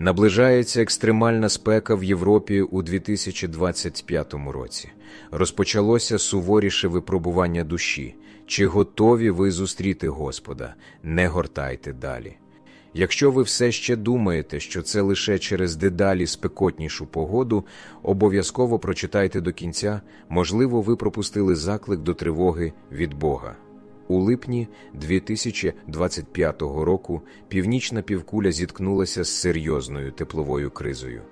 Наближається екстремальна спека в Європі у 2025 році. Розпочалося суворіше випробування душі. Чи готові ви зустріти Господа? Не гортайте далі. Якщо ви все ще думаєте, що це лише через дедалі спекотнішу погоду, обов'язково прочитайте до кінця, можливо, ви пропустили заклик до тривоги від Бога. У липні 2025 року північна півкуля зіткнулася з серйозною тепловою кризою.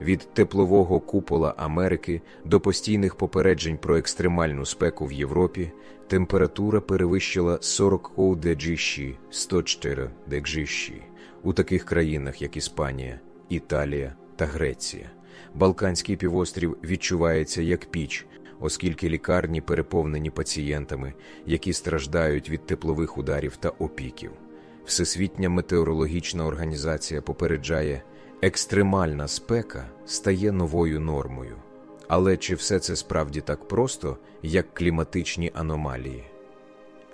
Від теплового купола Америки до постійних попереджень про екстремальну спеку в Європі температура перевищила 40 дежіші 104 дежіші у таких країнах, як Іспанія, Італія та Греція. Балканський півострів відчувається як піч, оскільки лікарні переповнені пацієнтами, які страждають від теплових ударів та опіків. Всесвітня метеорологічна організація попереджає, екстремальна спека стає новою нормою. Але чи все це справді так просто, як кліматичні аномалії?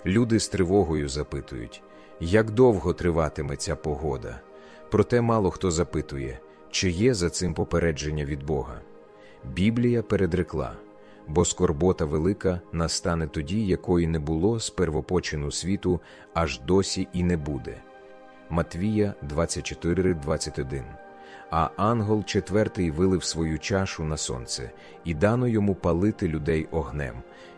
Люди з тривогою запитують, як довго триватиме ця погода. Проте мало хто запитує, чи є за цим попередження від Бога. Біблія передрекла, бо скорбота велика настане тоді, якої не було з первопочину світу, аж досі і не буде. Матвія 24:21 А ангел четвертий вилив свою чашу на сонце, і дано йому палити людей огнем.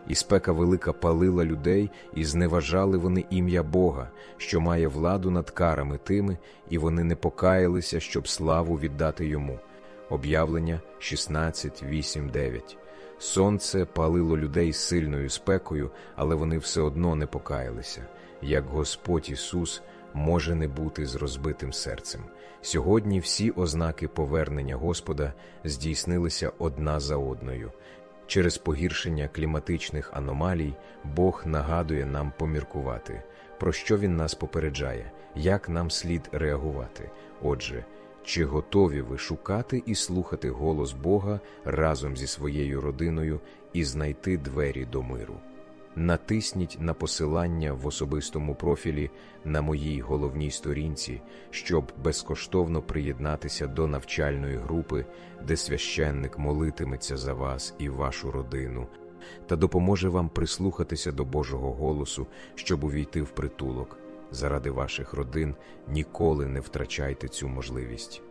І спека велика палила людей, і зневажали вони ім'я Бога, що має владу над карами тими, і вони не покаялися, щоб славу віддати йому. Об'явлення 16, 8, 9 Сонце палило людей сильною спекою, але вони все одно не покаялися, як Господь Ісус може не бути з розбитим серцем. Сьогодні всі ознаки повернення Господа здійснилися одна за одною. Через погіршення кліматичних аномалій Бог нагадує нам поміркувати, про що Він нас попереджає, як нам слід реагувати. Отже, чи готові ви шукати і слухати голос Бога разом зі своєю родиною і знайти двері до миру? Натисніть на посилання в особистому профілі на моїй головній сторінці, щоб безкоштовно приєднатися до навчальної групи, де священник молитиметься за вас і вашу родину, та допоможе вам прислухатися до Божого голосу, щоб увійти в притулок. Заради ваших родин ніколи не втрачайте цю можливість.